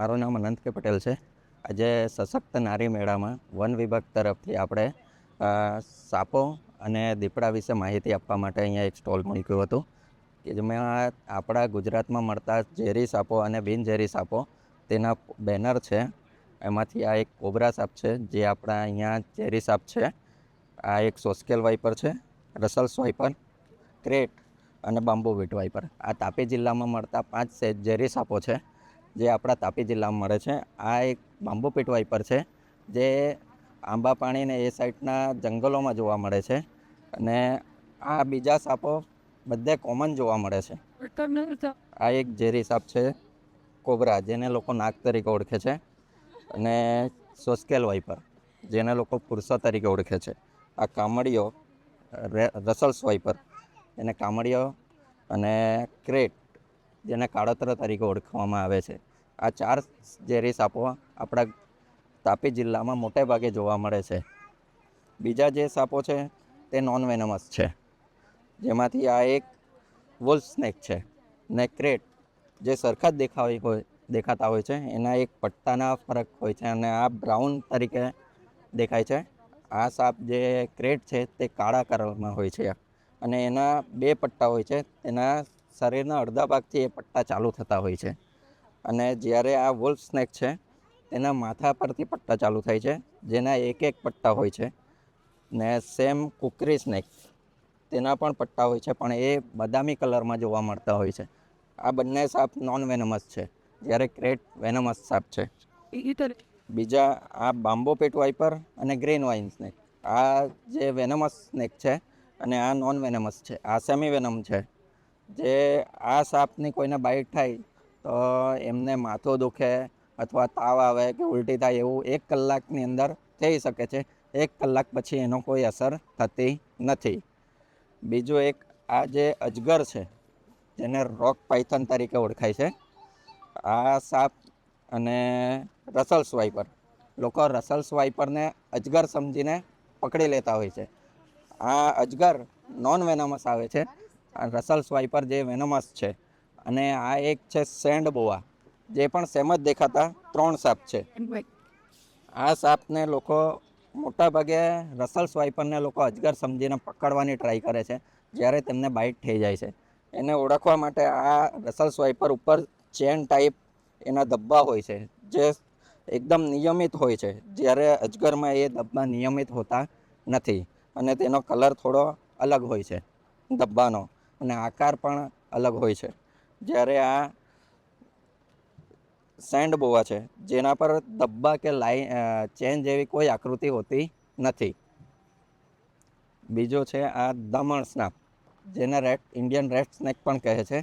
મારું નામ અનંત કે પટેલ છે. આજે સશક્ત નારી મેળામાં વન વિભાગ તરફથી આપણે સાપો અને દીપડા વિશે માહિતી આપવા માટે અહીંયા એક સ્ટોલ મૂક્યું હતું કે જેમાં આપણા ગુજરાતમાં મળતા ઝેરી સાપો અને બિનઝેરી સાપો તેના બેનર છે. એમાંથી આ એક કોબરા સાપ છે જે આપણા અહીંયા ઝેરી સાપ છે. આ એક સોસ્કેલ વાઇપર છે રસલ્સ વાઇપર ક્રેટ અને બાંબુ વીટ વાઇપર. આ તાપી જિલ્લામાં મળતા પાંચ ઝેરી સાપો છે. જે આપણા તાપી જિલ્લામાં મળે છે આ એક બાંબુ પીટ વાઇપર છે જે આંબા પાણીને એ સાઈડના જંગલોમાં જોવા મળે છે અને આ બીજા સાપો બધે કોમન જોવા મળે છે. આ એક ઝેરી સાપ છે કોબરા જેને લોકો નાગ તરીકે ઓળખે છે અને સોસ્કેલ વાઇપર જેને લોકો પુરુષો તરીકે ઓળખે છે. આ કામડીઓ રસલ્સ વાઇપર એને કામડીઓ અને ક્રેટ જેને કાળોતર તરીકે ઓળખવામાં આવે છે. આ ચાર ઝેરી સાપો આપણા તાપી જિલ્લામાં મોટે ભાગે જોવા મળે છે. બીજા જે સાપો છે, તે નોન વેનમસ છે. જેમાંથી આ એક વોલ્ફ સ્નેક છે. ને ક્રેટ જે સરખા જ દેખાવી હોય, દેખાતા હોય છે, એના એક પટ્ટાના ફરક હોય છે અને આ બ્રાઉન તરીકે દેખાય છે. આ સાપ જે ક્રેટ છે, તે કાળા કલરમાં હોય છે. અને એના બે પટ્ટા હોય છે, તેના શરીરના અડધા ભાગથી એ પટ્ટા ચાલુ થતા હોય છે. અને જ્યારે આ વોલ્ફ સ્નેક છે તેના માથા પરથી પટ્ટા ચાલુ થાય છે જેના એક એક પટ્ટા હોય છે. ને સેમ કુકરી સ્નેક તેના પણ પટ્ટા હોય છે પણ એ બદામી કલરમાં જોવા મળતા હોય છે. આ બંને સાપ નોન વેનમસ છે જ્યારે ક્રેટ વેનમસ સાપ છે. બીજા આ બામ્બો પેટ વાઇપર અને ગ્રેન વાઇન સ્નેક આ જે વેનમસ સ્નેક છે અને આ નોન વેનમસ છે આ સેમી વેનમ છે. જે આ સાપની કોઈને બાઇટ થાય, તો એમને માથું દુખે અથવા તાવ આવે કે ઉલટી થાય એવું એક કલાકની અંદર થઈ શકે છે. એક કલાક પછી એનો કોઈ અસર થતી નથી. બીજું એક, આ જે અજગર છે, જેને રોક પાયથન તરીકે ઓળખાય છે, આ સાપ અને રસલ્સ વાઇપર લોકો રસલ્સ સ્વાઈપરને અજગર સમજીને પકડી લેતા હોય છે. આ અજગર નોન વેનામસ આવે છે. આ રસલ્સ વાઇપર જે વેનમસ છે અને આ એક છે સેન્ડ બોવા જે પણ સેમ જ દેખાતા ત્રણ સાપ છે. આ સાપને લોકો મોટાભાગે રસલ રસલ્સ વાઇપરને લોકો અજગર સમજીને પકડવાની ટ્રાય કરે છે જ્યારે તેમને બાઇટ થઈ જાય છે. એને ઓળખવા માટે આ રસલ્સ સ્વાઈપર ઉપર ચેન ટાઈપ એના ધબ્બા હોય છે જે એકદમ નિયમિત હોય છે જ્યારે અજગરમાં એ ધબ્બા નિયમિત હોતા નથી અને તેનો કલર થોડો અલગ હોય છે ધબ્બાનો. અને આકાર પણ અલગ હોય છે. જ્યારે આ સેન્ડ બોવા છે, જેના પર ધબ્બા કે લાઈ ચેન જેવી કોઈ આકૃતિ હોતી નથી. બીજો છે આ દમણ સ્નાપ, જેને રેડ ઇન્ડિયન રેડ સ્નેક પણ કહે છે.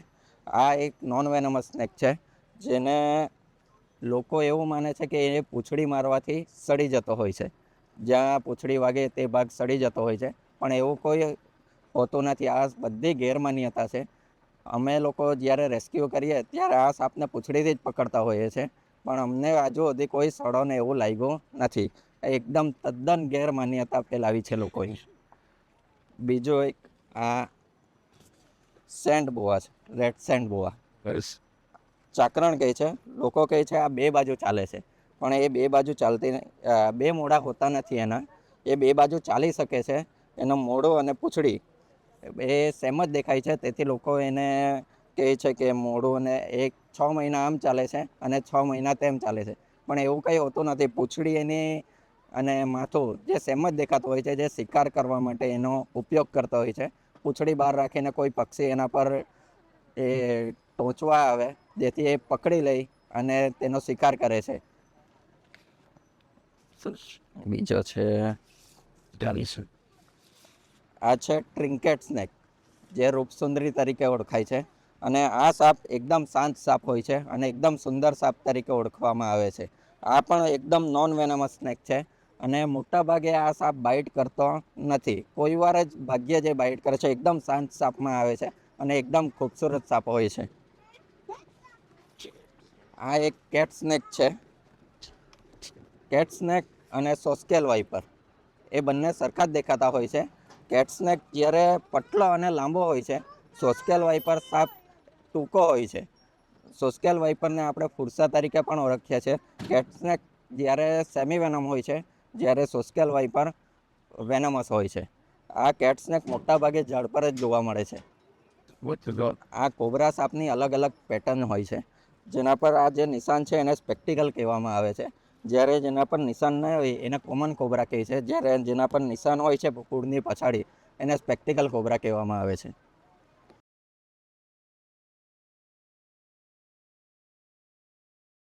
આ એક નોન વેનમસ સ્નેક છે, જેને લોકો એવું માને છે કે એ પૂંછડી મારવાથી સડી જતો હોય છે. જ્યાં પૂંછડી વાગે તે ભાગ સડી જતો હોય છે, પણ એવું કોઈ હોતું નથી. આ બધી ગેરમાન્યતા છે. અમે લોકો જ્યારે રેસ્ક્યુ કરીએ ત્યારે આ સાપને પૂંછડીથી જ પકડતા હોઈએ છીએ પણ અમને હજુ સુધી કોઈ સડોને એવું લાગ્યું નથી. એકદમ તદ્દન ગેરમાન્યતા ફેલાવી છે લોકોએ. બીજો એક આ સેન્ડ બોવા છે. રેડ સેન્ડ બોવા ચાકરણ કહે છે. લોકો કહે છે આ બે બાજુ ચાલે છે. પણ એ બે બાજુ ચાલતી બે મોડા હોતા નથી એના. એ બે બાજુ ચાલી શકે છે. એનો મોડો અને પૂંછડી એ સેમ જ દેખાય છે. તેથી લોકો એને કહે છે કે મોઢું અને એક છ મહિના આમ ચાલે છે અને છ મહિના તેમ ચાલે છે. પણ એવું કંઈ હોતું નથી. પૂંછડી એની અને માથું જે સેમ જ દેખાતું હોય છે, જે શિકાર કરવા માટે એનો ઉપયોગ કરતો હોય છે. પૂંછડી બહાર રાખીને કોઈ પક્ષી એના પર એ ટોચવા આવે, જેથી એ પકડી લઈ અને તેનો શિકાર કરે છે. બીજો છે આ છે ટ્રિન્કેટ સ્નેક જે રૂપસુંદરી તરીકે ઓળખાય છે. અને આ સાપ એકદમ શાંત સાપ હોય છે અને એકદમ સુંદર સાપ તરીકે ઓળખવામાં આવે છે. આ પણ એકદમ નોન વેનમસ સ્નેક છે અને મોટાભાગે આ સાપ બાઇટ કરતો નથી. કોઈ વાર જ ભાગ્ય જે બાઇટ કરે છે, એકદમ શાંત સાપમાં આવે છે અને એકદમ ખૂબસૂરત સાપ હોય છે. આ એક કેટ સ્નેક છે. કેટ સ્નેક અને સોસ્કેલ વાઇપર એ બંને સરખા જ દેખાતા હોય છે. કેટ સ્નેક જ્યારે પટલો અને લાંબો હોય છે સોસ્કેલ વાઇપર સાપ ટૂંકો હોય છે. સોસ્કેલ વાઇપરને આપણે ફુરસા તરીકે પણ ઓળખીએ છીએ. કેટ સ્નેક જ્યારે સેમી વેનમ હોય છે જ્યારે સોસ્કેલ વાઇપર વેનમસ હોય છે. આ કેટ સ્નેક મોટાભાગે ઝાડ પર જ જોવા મળે છે. આ કોબરા સાપની અલગ અલગ પેટર્ન હોય છે. જેના પર આ જે નિશાન છે એને સ્પેક્ટિકલ કહેવામાં આવે છે. જ્યારે જેના પર નિશાન ન હોય, એને કોમન કોબરા કહે છે. જ્યારે જેના પર નિશાન હોય છે, કુળની પછાડી, એને સ્પેક્ટિકલ કોબરા કહેવામાં આવે છે.